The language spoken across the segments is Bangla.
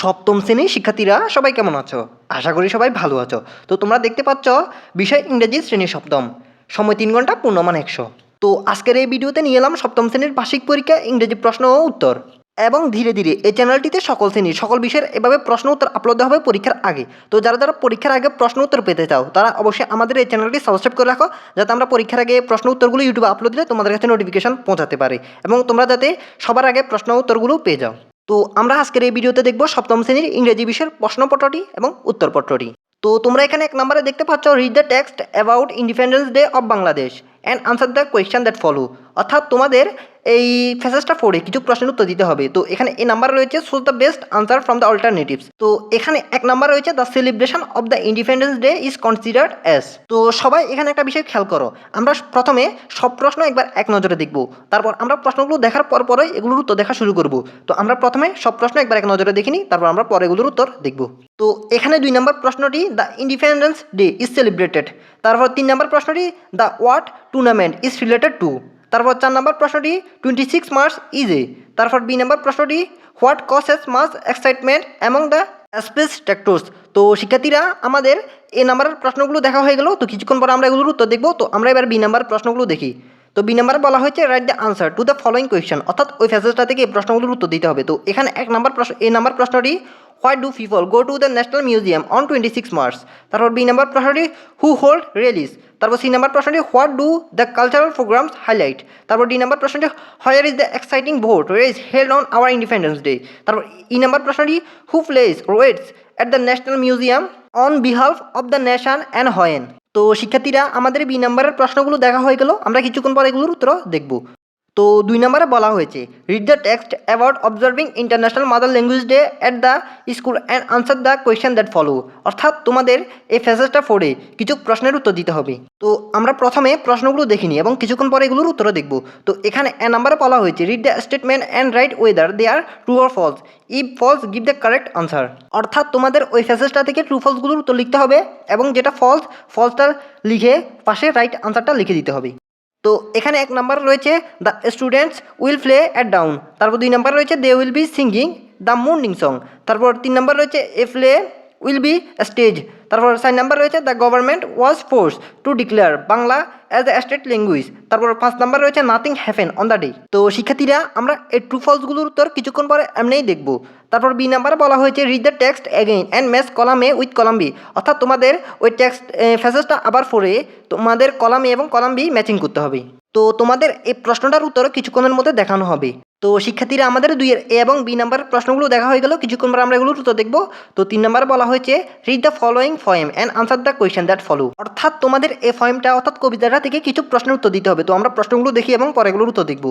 সপ্তম শ্রেণির শিক্ষার্থীরা সবাই কেমন আছো? আশা করি সবাই ভালো আছো। তো তোমরা দেখতে পাচ্ছ, বিষয় ইংরেজি শ্রেণি সপ্তম। সময় তিন ঘণ্টা, পূর্ণমান একশো। তো আজকের এই ভিডিওতে নিয়ে এলাম সপ্তম শ্রেণির বার্ষিক পরীক্ষা, ইংরেজি প্রশ্ন ও উত্তর। এবং ধীরে ধীরে এই চ্যানেলটিতে সকল শ্রেণির সকল বিষয়ের এভাবে প্রশ্ন উত্তর আপলোড হবে পরীক্ষার আগে। তো যারা যারা পরীক্ষার আগে প্রশ্ন উত্তর পেতে চাও, তারা অবশ্যই আমাদের এই চ্যানেলটি সাবস্ক্রাইব করে রাখো, যাতে আমরা পরীক্ষার আগে প্রশ্ন উত্তরগুলো ইউটিউবে আপলোড দিলে তোমাদের কাছে নোটিফিকেশন পৌঁছাতে পারে। এবং তোমরা যাতে সবার আগে প্রশ্ন উত্তরগুলো পেয়ে যাও। তো আমরা আজকের এই ভিডিওতে দেখব সপ্তম শ্রেণির ইংরেজি বিষয়ের প্রশ্নপত্রটি এবং উত্তরপত্রটি। তো তোমরা এখানে এক নম্বরে দেখতে পাচ্ছ read the text about independence day of Bangladesh and answer the question that follow অর্থাৎ তোমাদের এই ফেসেসটা পড়ে কিছু প্রশ্নের উত্তর দিতে হবে। তো এখানে এই নাম্বার রয়েছে choose the best answer from the alternatives তো এখানে এক নাম্বার রয়েছে the celebration of the independence day is considered as তো সবাই এখানে একটা বিষয় খেয়াল করো, আমরা প্রথমে সব প্রশ্ন একবার এক নজরে দেখব। তারপর আমরা প্রশ্নগুলো দেখার পর পরে এগুলোর উত্তর দেখা শুরু করব। তো আমরা প্রথমে সব প্রশ্ন একবার এক নজরে দেখিনি তারপর আমরা পরে এগুলোর উত্তর দেখব। তো এখানে দুই নম্বর প্রশ্নটি the independence day is celebrated তারপর তিন নম্বর প্রশ্নটি the what tournament is related to তারপর চার নম্বর প্রশ্নটি টোয়েন্টি সিক্স মার্চ ইজে তারপর বি নম্বর প্রশ্নটি what causes mass excitement among the spectators তো শিক্ষার্থীরা, আমাদের এ নাম্বারের প্রশ্নগুলো দেখা হয়ে গেল, তো কিছুক্ষণ পর আমরা এগুলোর উত্তর দেখব। তো আমরা এবার বি নাম্বার প্রশ্নগুলো দেখি। তো বি নাম্বারে বলা হয়েছে write the answer to the following question অর্থাৎ ওই ফ্যাসেজটা থেকে প্রশ্নগুলোর উত্তর দিতে হবে। তো এখানে এক নাম্বার প্রশ্ন, এই নাম্বার প্রশ্নটি why do people go to the national museum on twenty six March তারপর বি নাম্বার প্রশ্নটি হু হোল্ড রেলিস তারপর সি নাম্বার প্রশ্নটি what do the cultural programmes highlight তারপর ডি নাম্বার প্রশ্নটি where is the exciting boat race held on our independence day তারপর ই নাম্বার প্রশ্নটি who place wreaths at the national museum on behalf of the nation and when তো শিক্ষার্থীরা আমাদের বি নাম্বারের প্রশ্নগুলো দেখা হয়ে গেল। আমরা কিছুক্ষণ পর এগুলোর উত্তর দেখব। তো দুই নম্বরে বলা হয়েছে read the text about observing international mother language day at the school and answer the question that follow অর্থাৎ তোমাদের এই ফেসেসটা ফোরে কিছু প্রশ্নের উত্তর দিতে হবে। তো আমরা প্রথমে প্রশ্নগুলো দেখিনি এবং কিছুক্ষণ পরে এগুলোর উত্তর দেখব। তো এখানে এ নাম্বারে বলা হয়েছে read the statement and write whether they are true or false if false give the correct answer অর্থাৎ তোমাদের ওই ফেসেসটা থেকে ট্রু ফলসগুলোর উত্তর লিখতে হবে এবং যেটা ফলস ফলসটা লিখে পাশে রাইট আনসারটা লিখে দিতে হবে। তো এখানে এক নাম্বার রয়েছে the students will play at dawn তারপর দুই নাম্বার রয়েছে they will be singing the morning song তারপর তিন নাম্বার রয়েছে a play will be stage তারপর চার নাম্বার রয়েছে the government was force to declare Bangla as a state language তারপর পাঁচ নাম্বার রয়েছে nothing happen on the day তো শিক্ষার্থীরা, আমরা এই ট্রু ফলসগুলোর উত্তর কিছুক্ষণ পরে এমনিই দেখব। তারপর বি নাম্বারে বলা হয়েছে read the text again and match column A with column B অর্থাৎ তোমাদের ওই টেক্সট ফ্যাসেজটা আবার পড়ে তোমাদের কলাম এ এবং কলাম বি ম্যাচিং করতে হবে। তো তোমাদের এই প্রশ্নটার উত্তর কিছুক্ষণের মধ্যে দেখানো হবে। তো শিক্ষার্থীরা আমাদের দুইয়ের এ এবং বি নাম্বারের প্রশ্নগুলো দেখা হয়ে গেল, কিছুক্ষণ পর আমরা এগুলোর উত্তর দেখব। তো তিন নম্বরে বলা হয়েছে read the following poem and answer the question that follow অর্থাৎ তোমাদের এই ফয়েমটা অর্থাৎ কবিতাটা থেকে কিছু প্রশ্নের উত্তর দিতে হবে। তো আমরা প্রশ্নগুলো দেখি এবং পরে এগুলোর উত্তর দেখব।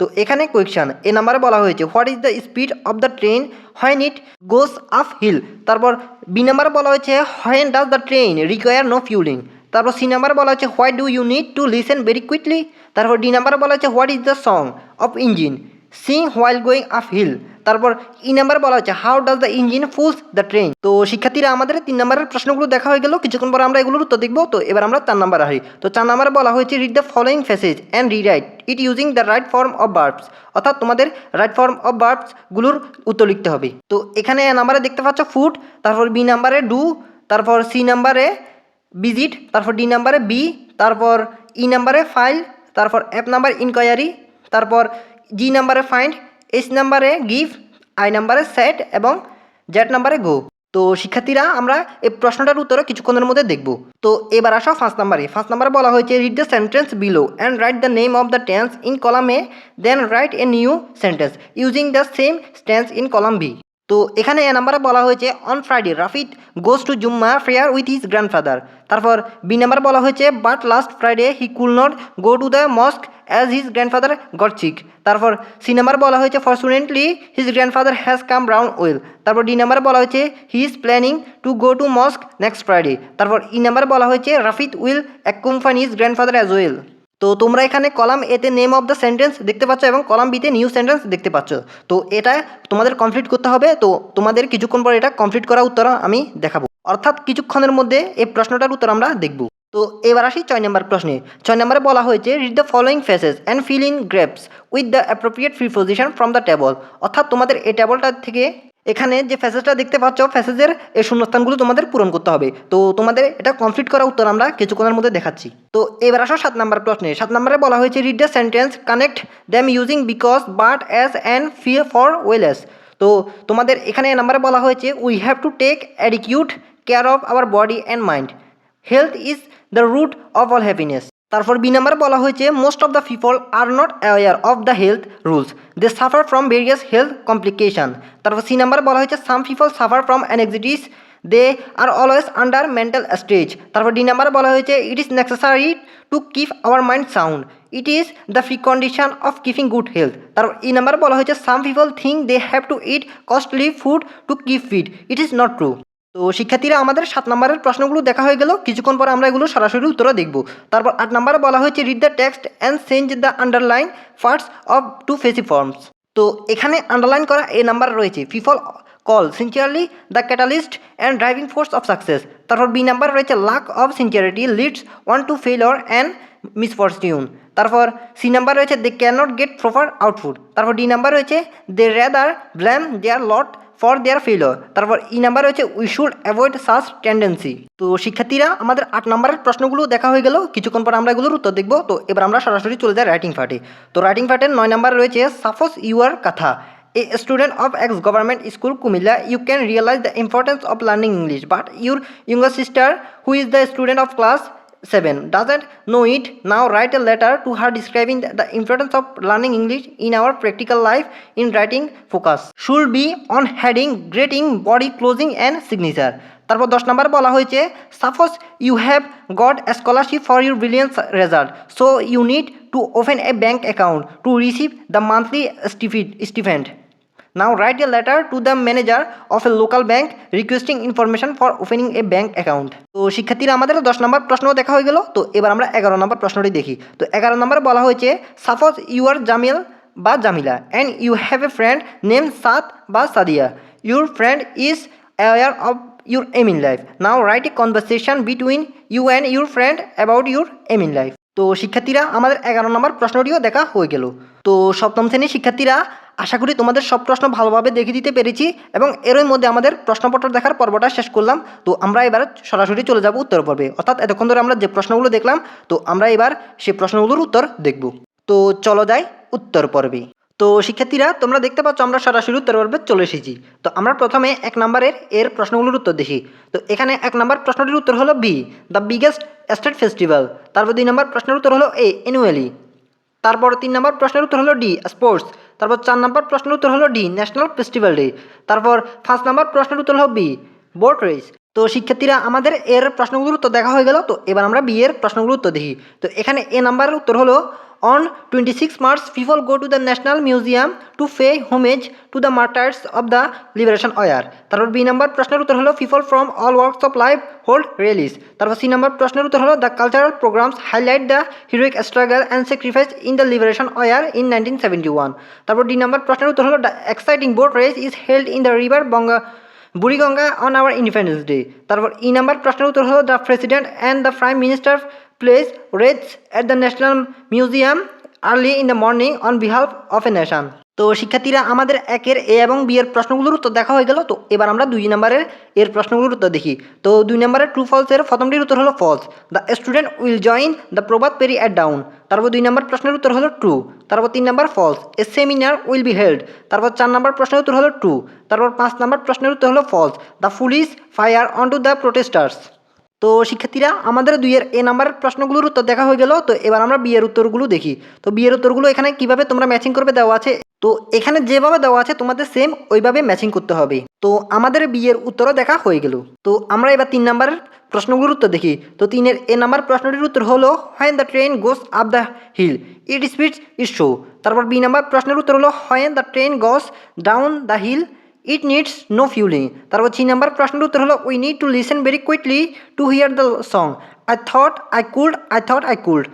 তো এখানে কোয়েকশন এ নাম্বারে বলা হয়েছে what is the speed of the train when it goes up hill তারপর বি নাম্বারে বলা হয়েছে when does the train require no fueling তারপর সি নাম্বারে বলা হচ্ছে why do you need to listen very quickly তারপর ডি নাম্বারে বলা হচ্ছে what is the song of engine sing while going up hill তারপর ই নাম্বারে বলা হচ্ছে how does the engine pulls the train তো শিক্ষার্থীরা, আমাদের তিন নম্বরের প্রশ্নগুলো দেখা হয়ে গেল। কিছুক্ষণ পর আমরা এগুলোর উত্তর দেখব। তো এবার আমরা চার নাম্বার আসি। তো চার নাম্বারে বলা হয়েছে read the following passage and rewrite it using the right form of verbs অর্থাৎ তোমাদের রাইট ফর্ম অফ বার্বসগুলোর উত্তর লিখতে হবে। তো এখানে নাম্বারে দেখতে পাচ্ছ ফুড তারপর বি নাম্বারে ডু তারপর সি নাম্বারে ভিজিট তারপর ডি নাম্বারে বি তারপর ই নাম্বারে ফাইল তারপর অ্যাপ নাম্বার ইনকোয়ারি তারপর জি নাম্বারে ফাইন্ড এইচ নাম্বারে গিভ আই নাম্বারে সেট এবং জেড নাম্বারে গো তো শিক্ষার্থীরা, আমরা এই প্রশ্নটার উত্তরে কিছুক্ষণের মধ্যে দেখব। তো এবার আসো ফার্স্ট নাম্বারে ফার্স্ট নাম্বারে বলা হয়েছে read the sentence below and write the name of the tense in column A then write a new sentence using the same tense in column B তো এখানে এ নাম্বারে বলা হয়েছে on Friday Rafid goes to Jumma prayer with his grandfather তারপর বি নাম্বার বলা হয়েছে but last Friday he could not go to the mosque as his grandfather got তারপর সি নাম্বার বলা হয়েছে fortunately his grandfather has come brown well তারপর ডি নাম্বার বলা হয়েছে he is planning to go to mosque next Friday তারপর ই নাম্বার বলা হয়েছে Rafid will accompany his grandfather as well তো তোমরা এখানে কলাম এতে নেম অফ দ্য সেন্টেন্স দেখতে পাচ্ছ এবং কলাম বিতে নিউ সেন্টেন্স দেখতে পাচ্ছ। তো এটা তোমাদের কমপ্লিট করতে হবে। তো তোমাদের কিছুক্ষণ পর এটা কমপ্লিট করা উত্তর আমি দেখাবো। অর্থাৎ কিছুক্ষণের মধ্যে এই প্রশ্নটার উত্তর আমরা দেখব। তো এবার আসি ছয় নম্বর প্রশ্নে। ছয় নম্বরে বলা হয়েছে read the following faces and fill in grapes with the appropriate preposition from the table অর্থাৎ তোমাদের এই টেবলটা থেকে এখানে যে ফ্যাসেজটা দেখতে পাচ্ছ, ফ্যাসেজের এই শূন্যস্থানগুলো তোমাদের পূরণ করতে হবে। তো তোমাদের এটা কমপ্লিট করা উত্তর আমরা কিছুক্ষণের মধ্যে দেখাচ্ছি। তো এবার আসো সাত নাম্বার প্রশ্নে। সাত নাম্বারে বলা হয়েছে read the sentence connect them using because but as and fear for well as তো তোমাদের এখানে নাম্বারে বলা হয়েছে we have to take adequate care of our body and mind health is the root of all happiness তারপর বি নাম্বার বলা হয়েছে most of the people are not aware of the health rules they suffer from various health complication তারপর সি নাম্বার বলা হয়েছে some people suffer from anxieties they are always under mental stage তারপর ডি নাম্বার বলা হয়েছে it is necessary to keep our mind sound it is the free condition of keeping good health তারপর ই নাম্বার বলা হয়েছে some people think they have to eat costly food to keep fit it is not true তো শিক্ষার্থীরা আমাদের সাত নম্বরের প্রশ্নগুলো দেখা হয়ে গেল। কিছুক্ষণ পর আমরা এগুলো সরাসরি উত্তর দেখব। তারপর আট নম্বরে বলা হয়েছে read the text and change the underline parts of to passive forms তো এখানে আন্ডারলাইন করা এ নাম্বার রয়েছে। People call sincerely the catalyst and driving force of success তারপর বি নাম্বার রয়েছে lack of sincerity leads one to failure and misfortune তারপর সি নাম্বার রয়েছে they can not get proper output তারপর ডি নাম্বার রয়েছে they rather blame their lot for their failure তারপর ই নাম্বার রয়েছে we should avoid such tendency তো শিক্ষার্থীরা আমাদের আট নম্বরের প্রশ্নগুলো দেখা হয়ে গেল। কিছুক্ষণ পর আমরা এগুলোর উত্তর দেখব। তো এবার আমরা সরাসরি চলে যাই রাইটিং পার্টে তো রাইটিং পার্টের নয় নাম্বার রয়েছে সাপোজ ইউর কথা a student of ex government school Comilla you can realise the importance of learning English but your younger sister is the student of class 7, doesn't know it. Now write a letter to her describing the, importance of learning English in our practical life in writing focus. Should be on heading, greeting, body closing and signature. তারপর দশ নম্বর বলা হয়েছে suppose you have got a scholarship for your brilliance result so you need to open a bank account to receive the monthly stipend Now write a letter to the manager of a local bank requesting information for opening a bank account. তো শিক্ষার্থীরা, আমাদের দশ নম্বর প্রশ্ন দেখা হয়ে গেল। তো এবার আমরা এগারো নম্বর প্রশ্নটি দেখি। তো এগারো নম্বর বলা হয়েছে, সাপোজ ইউ আর জামিল বা Jamila and you have a friend name Saad বা Sadia. Your friend is aware of your aim in life now write a conversation between you and your friend about your aim in life তো শিক্ষার্থীরা, আমাদের এগারো নম্বর প্রশ্নটিও দেখা হয়ে গেল। তো সপ্তম শ্রেণির শিক্ষার্থীরা আশা করি তোমাদের সব প্রশ্ন ভালোভাবে দেখে দিতে পেরেছি এবং এরই মধ্যে আমাদের প্রশ্নপত্র দেখার পর্বটা শেষ করলাম। তো আমরা এবার সরাসরি চলে যাব উত্তর পর্বে। অর্থাৎ এতক্ষণ ধরে আমরা যে প্রশ্নগুলো দেখলাম, তো আমরা এবার সেই প্রশ্নগুলোর উত্তর দেখব। তো চলো যাই উত্তর পর্বে। তো শিক্ষার্থীরা, তোমরা দেখতে পাচ্ছ আমরা সরাসরি উত্তর পর্বে চলে এসেছি। তো আমরা প্রথমে এক নম্বরের এর প্রশ্নগুলোর উত্তর দেখি। তো এখানে এক নম্বর প্রশ্নটির উত্তর হলো B, the biggest state festival. তারপর দুই নম্বর প্রশ্নের উত্তর হলো এ অ্যানুয়ালি তারপর তিন নম্বর প্রশ্নের উত্তর হলো ডি, স্পোর্টস। তারপর চার নম্বর প্রশ্নের উত্তর হলো ডি ন্যাশনাল ফেস্টিভ্যাল ডে তারপর পাঁচ নম্বর প্রশ্নের উত্তর হলো বি বোট রেস তো শিক্ষার্থীরা, আমাদের এর প্রশ্নগুলোর উত্তর দেখা হয়ে গেল, তো এবার আমরা বি এর প্রশ্নগুলোর উত্তর দেখি। তো এখানে এ নাম্বারের উত্তর হলো twenty six March people go to the national museum to pay homage to the martyrs of the liberation war তারপর বি নাম্বার প্রশ্নের উত্তর হলো people from all works of life hold rallies তারপর সি নাম্বার প্রশ্নের উত্তর হলো the cultural programmes highlight the heroic struggle and sacrifice in the liberation war in nineteen seventy one তারপর ডি নাম্বার প্রশ্নের উত্তর হলো the exciting boat race is held in the river বঙ্গা Buriganga on our independence day তারপর ই নাম্বার প্রশ্নের উত্তর হলো the president and the minister place wreaths at the national museum early in the morning on behalf of a nation তো শিক্ষার্থীরা, আমাদের একের এ এবং বি এর প্রশ্নগুলোর উত্তর দেখা হয়ে গেল। তো এবার আমরা দুই নম্বরের এর প্রশ্নগুলোর উত্তর দেখি। তো দুই নম্বরের ট্রু ফলসের প্রথমটির উত্তর হলো false the student will join the prabhat pheri at dawn তারপর দুই নম্বর প্রশ্নের উত্তর হলো ট্রু তারপর তিন নম্বর false a seminar will be held তারপর চার নম্বর প্রশ্নের উত্তর হলো ট্রু তারপর পাঁচ নম্বর প্রশ্নের উত্তর হলো false the police fire on to the protesters তো শিক্ষার্থীরা, আমাদের দুইয়ের এ নাম্বারের প্রশ্নগুলোর উত্তর দেখা হয়ে গেল। তো এবার আমরা বিয়ের উত্তরগুলো দেখি। তো বিয়ের উত্তরগুলো এখানে কীভাবে তোমরা ম্যাচিং করবে দেওয়া আছে? তো এখানে যেভাবে দেওয়া আছে, তোমাদের সেম ওইভাবে ম্যাচিং করতে হবে। তো আমাদের বিয়ের উত্তরও দেখা হয়ে গেল। তো আমরা এবার তিন নাম্বারের প্রশ্নগুলোর উত্তর দেখি। তো তিনের এ নাম্বার প্রশ্নটির উত্তর হলো when the train goes up the hill it speeds is slow তারপর বি নাম্বার প্রশ্নের উত্তর হলো when the train goes down the hill it needs no fuelling তারপর থ্রি নাম্বার প্রশ্নের উত্তর হলো we need to listen very quickly to hear the song I thought I could I thought I could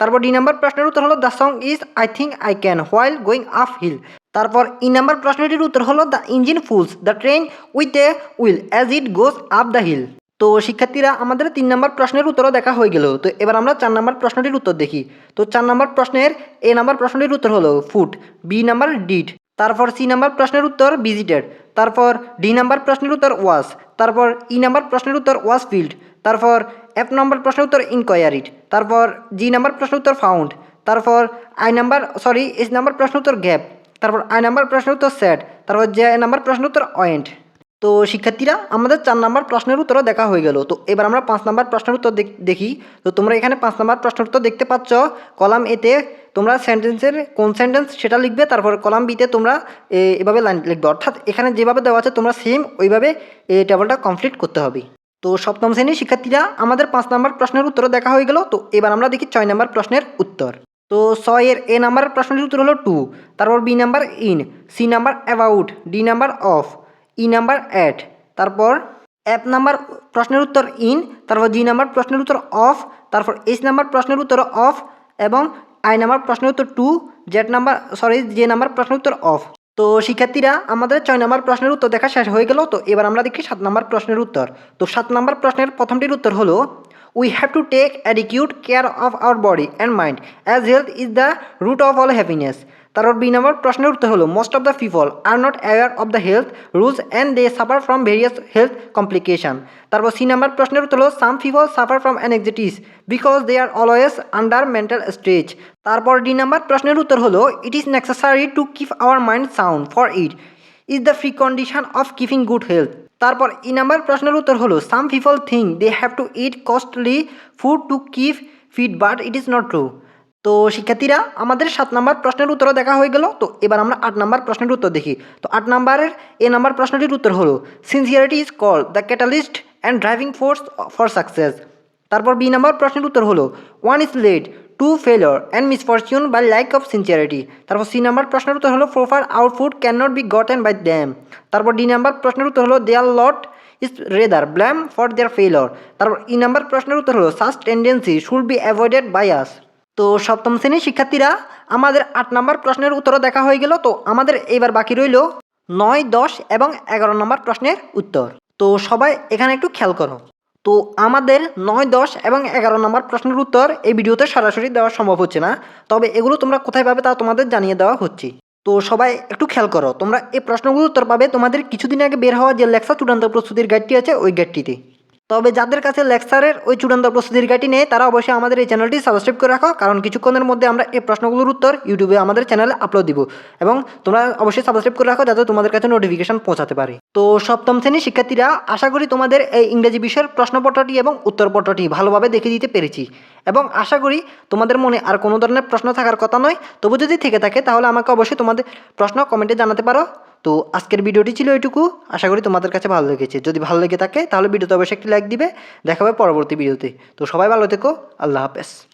তারপর ডি নাম্বার প্রশ্নের উত্তর হলো the song is I think I can while going up hill তারপর ই নাম্বার প্রশ্নটির উত্তর হলো the engine pulls the train with a will as it goes up the hill তো শিক্ষার্থীরা, আমাদের তিন নম্বর প্রশ্নের উত্তরও দেখা হয়ে গেল। তো এবার আমরা চার নম্বর প্রশ্নটির উত্তর দেখি। তো চার নম্বর প্রশ্নের, এ নাম্বার প্রশ্নটির উত্তর হলো ফুট বি নাম্বার ডিড তারপর সি নাম্বার প্রশ্নের উত্তর ভিজিটেড তারপর ডি নাম্বার প্রশ্নের উত্তর ওয়াস তারপর ই নাম্বার প্রশ্নের উত্তর ওয়াস ফিল্ড তারপর এফ নাম্বার প্রশ্নের উত্তর ইনকোয়ারিড তারপর জি নাম্বার প্রশ্নের উত্তর ফাউন্ড তারপর I number sorry S number প্রশ্ন উত্তর গ্যাপ তারপর আই নাম্বার প্রশ্ন উত্তর স্যাট তারপর জে নাম্বার প্রশ্ন উত্তর অয়েন্ট তো শিক্ষার্থীরা আমাদের চার নাম্বার প্রশ্নের উত্তরও দেখা হয়ে গেল তো এবার আমরা পাঁচ নাম্বার প্রশ্নের উত্তর দেখি তো তোমরা এখানে পাঁচ নাম্বার প্রশ্নের উত্তর দেখতে পাচ্ছ কলাম এতে তোমরা সেন্টেন্সের কোন সেন্টেন্স সেটা লিখবে, তারপর কলাম বিতে তোমরা এভাবে লাইন লিখবে। অর্থাৎ এখানে যেভাবে দেওয়া আছে তোমরা সেম ওইভাবে এই টেবলটা কমপ্লিট করতে হবে। তো সপ্তম শ্রেণির শিক্ষার্থীরা, আমাদের পাঁচ নাম্বার প্রশ্নের উত্তর দেখা হয়ে গেল। তো এবার আমরা দেখি ছয় নাম্বার প্রশ্নের উত্তর। তো ছয়ের এ নাম্বার প্রশ্নের উত্তর হলো টু তারপর B number in C number about D number of E number at তারপর অ্যাপ নাম্বার প্রশ্নের উত্তর ইন তারপর জি নাম্বার প্রশ্নের উত্তর অফ তারপর এইচ নাম্বার প্রশ্নের উত্তর অফ এবং আই নাম্বার প্রশ্ন উত্তর to Z number sorry J number প্রশ্ন উত্তর অফ তো শিক্ষার্থীরা, আমাদের ছয় নম্বর প্রশ্নের উত্তর দেখা শেষ হয়ে গেল, তো এবার আমরা দেখি সাত নম্বর প্রশ্নের উত্তর। তো সাত নম্বর প্রশ্নের প্রথমটির উত্তর হলো we have to take adequate care of our body and mind as health is the root of all happiness তারপর বি নম্বর প্রশ্নের উত্তর হলো most of the people are not aware of the health rules and they suffer from various health complication তারপর সি নাম্বার প্রশ্নের উত্তর হলো some people suffer from anxieties because they are always under mental stretch তারপর ডি নাম্বার প্রশ্নের উত্তর হলো it is necessary to keep our mind sound for it is the free condition of keeping good health তারপর ই নাম্বার প্রশ্নের উত্তর হলো some people think they have to eat costly food to keep fit but it is not true তো শিক্ষার্থীরা, আমাদের সাত নাম্বার প্রশ্নের উত্তর দেখা হয়ে গেল। তো এবার আমরা আট নাম্বার প্রশ্নের উত্তর দেখি। তো আট নাম্বারের, এ নাম্বার প্রশ্নটির উত্তর হলো sincerity is call the catalyst and driving force for success তারপর বি নাম্বার প্রশ্নের উত্তর হলো one is led to failure and misfortune by lack of sincerity তারপর সি নাম্বার প্রশ্নের উত্তর হলো proper output can not be gotten by them তারপর ডি নাম্বার প্রশ্নের উত্তর হলো their lot is rather blame for their failure তারপর ই নাম্বার প্রশ্নের উত্তর হলো such tendency should be avoided by us তো সপ্তম শ্রেণির শিক্ষার্থীরা, আমাদের আট নম্বর প্রশ্নের উত্তরও দেখা হয়ে গেল। তো আমাদের এবার বাকি রইল নয়, দশ এবং এগারো নম্বর প্রশ্নের উত্তর। তো সবাই এখানে একটু খেয়াল করো। তো আমাদের নয়, দশ এবং এগারো নম্বর প্রশ্নের উত্তর এই ভিডিওতে সরাসরি দেওয়া সম্ভব হচ্ছে না। তবে এগুলো তোমরা কোথায় পাবে তা তোমাদের জানিয়ে দেওয়া হচ্ছে। তো সবাই একটু খেয়াল করো, তোমরা এই প্রশ্নগুলোর উত্তর পাবে তোমাদের কিছুদিন আগে বের হওয়া যে লেখা চূড়ান্ত প্রস্তুতির গাইডটি আছে, ওই গাইডটিতে তবে যাদের কাছে লেকচারের ওই চূড়ান্ত প্রস্তুতির গাইডটি নেই, তারা অবশ্যই আমাদের এই চ্যানেলটি সাবস্ক্রাইব করে রাখো, কারণ কিছুক্ষণের মধ্যে আমরা এই প্রশ্নগুলোর উত্তর ইউটিউবে আমাদের চ্যানেলে আপলোড দিব। এবং তোমরা অবশ্যই সাবস্ক্রাইব করে রাখো যাতে তোমাদের কাছে নোটিফিকেশন পৌঁছাতে পারে। তো সপ্তম শ্রেণির শিক্ষার্থীরা, আশা করি তোমাদের এই ইংরেজি বিষয়ের প্রশ্নপত্রটি এবং উত্তরপত্রটি ভালোভাবে দেখে দিতে পেরেছি। এবং আশা করি তোমাদের মনে আর কোনো ধরনের প্রশ্ন থাকার কথা নয়, তবু যদি থেকে থাকে তাহলে আমাকে অবশ্যই তোমাদের প্রশ্ন কমেন্টে জানাতে পারো। তো আজকের ভিডিওটি ছিল এটুকু। আশা করি তোমাদের কাছে ভালো লেগেছে। যদি ভালো লেগে থাকে, তাহলে ভিডিওতে অবশ্যই একটি লাইক দিবে। দেখাবে পরবর্তী ভিডিওতে। তো সবাই ভালো থেকো। আল্লাহ হাফেজ।